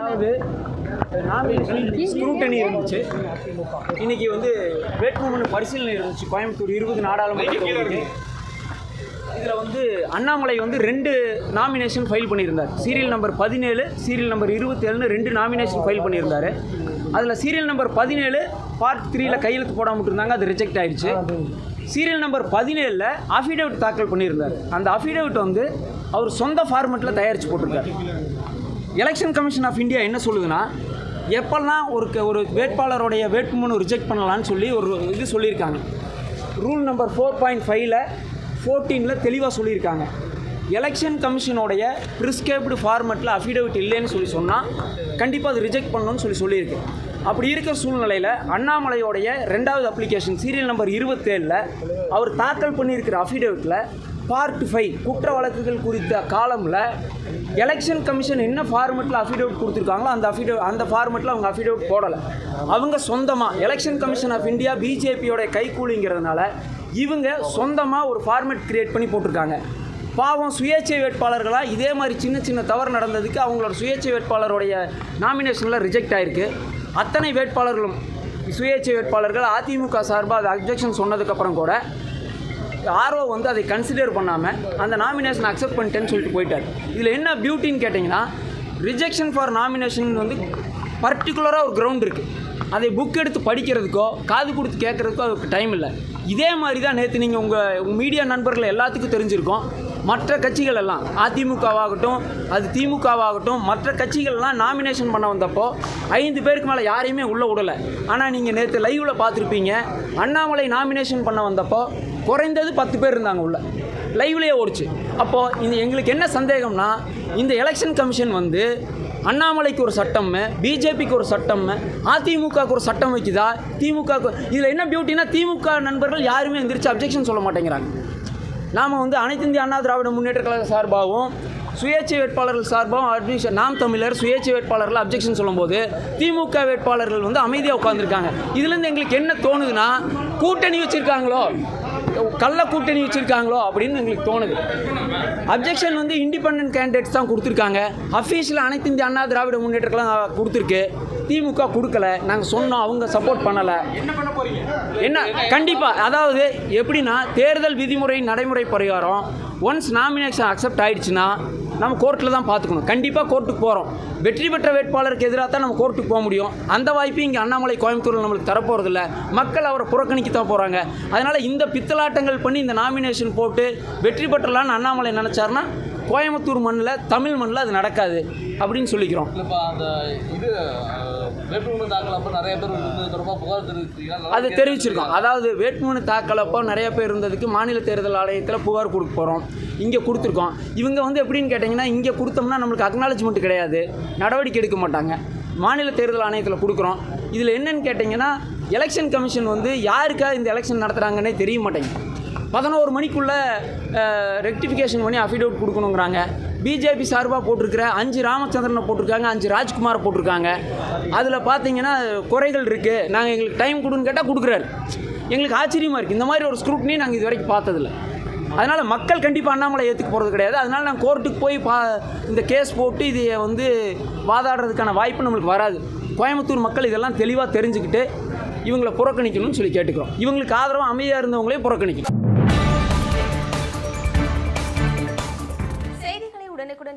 அதாவது ஸ்க்ரூட்டனி இருந்துச்சு. இன்னைக்கு வந்து வேட்புமனு பரிசீலனை இருந்துச்சு. கோயம்புத்தூர் இருபது நாடாளுமன்ற தொகுதிக்கு. இதில் வந்து அண்ணாமலை வந்து ரெண்டு நாமினேஷன் ஃபைல் பண்ணியிருந்தார். சீரியல் நம்பர் பதினேழு சீரியல் நம்பர் இருபத்தேழுன்னு ரெண்டு நாமினேஷன் ஃபைல் பண்ணியிருந்தார். அதில் சீரியல் நம்பர் பதினேழு பார்ட் த்ரீல கையெழுத்து போடாம இருந்தாங்க அது ரிஜெக்ட் ஆயிடுச்சு சீரியல் நம்பர் பதினேழில் அஃபிடேவிட் தாக்கல் பண்ணியிருந்தார். அந்த அஃபிடேவிட் வந்து அவர் சொந்த ஃபார்மெட்டில் தயாரித்து போட்டிருக்காரு. எலெக்ஷன் கமிஷன் ஆஃப் இந்தியா என்ன சொல்லுதுன்னா எப்பெல்லாம் ஒரு க- ஒரு வேட்பாளருடைய வேட்புமனு ரிஜெக்ட் பண்ணலாம்னு சொல்லி ஒரு இது சொல்லியிருக்காங்க. ரூல் நம்பர் ஃபோர் பாயிண்ட் ஃபைவ்ல ஃபோர்டீனில் தெளிவாக சொல்லியிருக்காங்க. எலெக்ஷன் கமிஷனோடைய ப்ரிஸ்கிரைப்டு ஃபார்மெட்டில் அஃபிடவிட் இல்லைன்னு சொல்லி சொன்னால் கண்டிப்பாக அது ரிஜெக்ட் பண்ணணும்னு சொல்லி சொல்லியிருக்கு. அப்படி இருக்கிற சூழ்நிலையில் அண்ணாமலையோடைய ரெண்டாவது அப்ளிகேஷன் சீரியல் நம்பர் இருபத்தேழில் அவர் தாக்கல் பண்ணியிருக்கிற அஃபிடவிட்டில் பார்ட் ஃபைவ் குற்ற வழக்குகள் குறித்த காலமில் எலெக்ஷன் கமிஷன் என்ன ஃபார்மெட்டில் அஃபிடவிட் கொடுத்துருக்காங்களோ அந்த அஃபிடவிட் அந்த ஃபார்மெட்டில் அவங்க அஃபிடவிட் போடலை. அவங்க சொந்தமாக எலெக்ஷன் கமிஷன் ஆஃப் இந்தியா பிஜேபியோட கைக்கூலிங்கிறதுனால இவங்க சொந்தமாக ஒரு ஃபார்மெட் கிரியேட் பண்ணி போட்டிருக்காங்க. பாவம் சுயேட்சை வேட்பாளர்களாக இதே மாதிரி சின்ன சின்ன தவறு நடந்ததுக்கு அவங்களோட சுயேட்சை வேட்பாளருடைய நாமினேஷனில் ரிஜெக்ட் ஆகிருக்கு அத்தனை வேட்பாளர்களும் சுயேட்சை வேட்பாளர்கள் அதிமுக சார்பாக அது அப்ஜெக்ஷன் சொன்னதுக்கப்புறம் கூட ஆர்ஓ வந்து அதை கன்சிடர் பண்ணாமல் அந்த நாமினேஷன் அக்செப்ட் பண்ணிட்டேன்னு சொல்லிட்டு போயிட்டார். இதில் என்ன பியூட்டின்னு கேட்டிங்கன்னா ரிஜெக்ஷன் ஃபார் நாமினேஷன் வந்து பர்டிகுலராக ஒரு கிரவுண்ட் இருக்குது அதை புக் எடுத்து படிக்கிறதுக்கோ காது கொடுத்து கேட்குறதுக்கோ அதுக்கு டைம் இல்லை. இதே மாதிரி தான் நேற்று நீங்கள் உங்கள் மீடியா நண்பர்கள் எல்லாத்துக்கும் தெரிஞ்சிருக்கோம். மற்ற கட்சிகள் எல்லாம் அதிமுகவாகட்டும் அது திமுகவாகட்டும் மற்ற கட்சிகள்லாம் நாமினேஷன் பண்ண வந்தப்போ ஐந்து பேருக்கு மேலே யாரையுமே உள்ளே விடலை. ஆனால் நீங்கள் நேற்று லைவில் பார்த்துருப்பீங்க அண்ணாமலை நாமினேஷன் பண்ண வந்தப்போ குறைந்தது பத்து பேர் இருந்தாங்க உள்ள. லைவ்லேயே ஓடிச்சு. அப்போது இந்த எங்களுக்கு என்ன சந்தேகம்னா இந்த எலெக்ஷன் கமிஷன் வந்து அண்ணாமலைக்கு ஒரு சட்டம் பிஜேபிக்கு ஒரு சட்டம் அதிமுகவுக்கு ஒரு சட்டம் வைக்குதா? திமுக இதில் என்ன பியூட்டினா திமுக நண்பர்கள் யாருமே எந்திரிச்சு அப்ஜெக்ஷன் சொல்ல மாட்டேங்கிறாங்க. நாம் வந்து அனைத்து இந்திய அண்ணா திராவிட முன்னேற்ற கழக சார்பாகவும் சுயேட்சை வேட்பாளர்கள் சார்பாகவும் அட்மிஷன் நாம் தமிழர் சுயேட்சை வேட்பாளர்கள் அப்ஜெக்ஷன் சொல்லும்போது திமுக வேட்பாளர்கள் வந்து அமைதியாக உட்காந்துருக்காங்க இதுலேருந்து எங்களுக்கு என்ன தோணுதுன்னா கூட்டணி வச்சுருக்காங்களோ கள்ள கூட்டணி வச்சுருக்காங்களோ அப்படின்னு எங்களுக்கு தோணுது. அப்ஜெக்ஷன் வந்து இண்டிபெண்டன்ட் கேண்டிடேட்ஸ் தான் கொடுத்துருக்காங்க. அஃபீஷியல் அனைத்து இந்திய அண்ணா திராவிட முன்னேற்ற கழகம் கொடுத்துருக்கு. திமுக கொடுக்கல. நாங்கள் சொன்னோம் அவங்க சப்போர்ட் பண்ணலை. என்ன கண்டிப்பாக அதாவது எப்படின்னா தேர்தல் விதிமுறை நடைமுறை பிரகாரம் ஒன்ஸ் நாமினேஷன் அக்செப்ட் ஆயிடுச்சுன்னா நம்ம கோர்ட்டில் தான் பார்த்துக்கணும். கண்டிப்பாக கோர்ட்டுக்கு போகிறோம் வெற்றி பெற்ற வேட்பாளருக்கு எதிராக தான் நம்ம கோர்ட்டுக்கு போக முடியும். அந்த வாய்ப்பு இங்கே அண்ணாமலை கோயம்புத்தூரில் நம்மளுக்கு தரப்போகிறதில்ல மக்கள் அவரை புறக்கணிக்க தான் போகிறாங்க அதனால் இந்த பித்தலாட்டங்கள் பண்ணி இந்த நாமினேஷன் போட்டு வெற்றி பெற்றலான்னு அண்ணாமலை நினச்சாருன்னா கோயம்புத்தூர் மண்ணில் தமிழ் மண்ணில் அது நடக்காது. அப்படின்னு சொல்லிக்கிறோம். இல்லைப்பா அந்த இது வேட்புமனு தாக்கல் அப்போ நிறைய பேர் இருந்தது தொடர்பாக புகார் தெரிவிச்சிருக்கீங்க. அது தெரிவிச்சிருக்கோம். அதாவது வேட்புமனு தாக்கல் அப்போ நிறைய பேர் இருந்ததுக்கு மாநில தேர்தல் ஆணையத்தில் புகார் கொடுக்க போகிறோம் இங்கே கொடுத்துருக்கோம். இவங்க வந்து எப்படின்னு கேட்டிங்கன்னா இங்கே கொடுத்தோம்னா நம்மளுக்கு அக்னாலஜ்மெண்ட் கிடையாது. நடவடிக்கை எடுக்க மாட்டாங்க. மாநில தேர்தல் ஆணையத்தில் கொடுக்குறோம். இதில் என்னன்னு கேட்டிங்கன்னா எலெக்ஷன் கமிஷன் வந்து யாருக்காக இந்த எலெக்ஷன் நடத்துகிறாங்கன்னே தெரிய மாட்டேங்குது. பதினோரு மணிக்குள்ளே ரெக்டிஃபிகேஷன் பண்ணி அஃபிடவிட் கொடுக்கணுங்கிறாங்க. பிஜேபி சார்பாக போட்டிருக்கிற அஞ்சு ராமச்சந்திரனை போட்டிருக்காங்க அஞ்சு ராஜ்குமாரை போட்டிருக்காங்க. அதில் பார்த்தீங்கன்னா குறைகள் இருக்குது நாங்கள் எங்களுக்கு டைம் கொடுன்னு கேட்டால் கொடுக்குறாரு. எங்களுக்கு ஆச்சரியமாக இருக்குது இந்த மாதிரி ஒரு ஸ்க்ரூட்னி நாங்கள் இது வரைக்கும் பார்த்ததில்ல. அதனால் மக்கள் கண்டிப்பாக அண்ணாமலை ஏற்றுக்க போகிறது கிடையாது. அதனால் நாங்கள் கோர்ட்டுக்கு போய் பா இந்த கேஸ் போட்டு இதை வந்து வாதாடுறதுக்கான வாய்ப்பு நம்மளுக்கு வராது. கோயம்புத்தூர் மக்கள் இதெல்லாம் தெளிவாக தெரிஞ்சுக்கிட்டு இவங்களை புறக்கணிக்கணும்னு சொல்லி கேட்டுக்கிறோம். இவங்களுக்கு ஆதரவாக அமைதியாக இருந்தவங்களே புறக்கணிக்கணும்.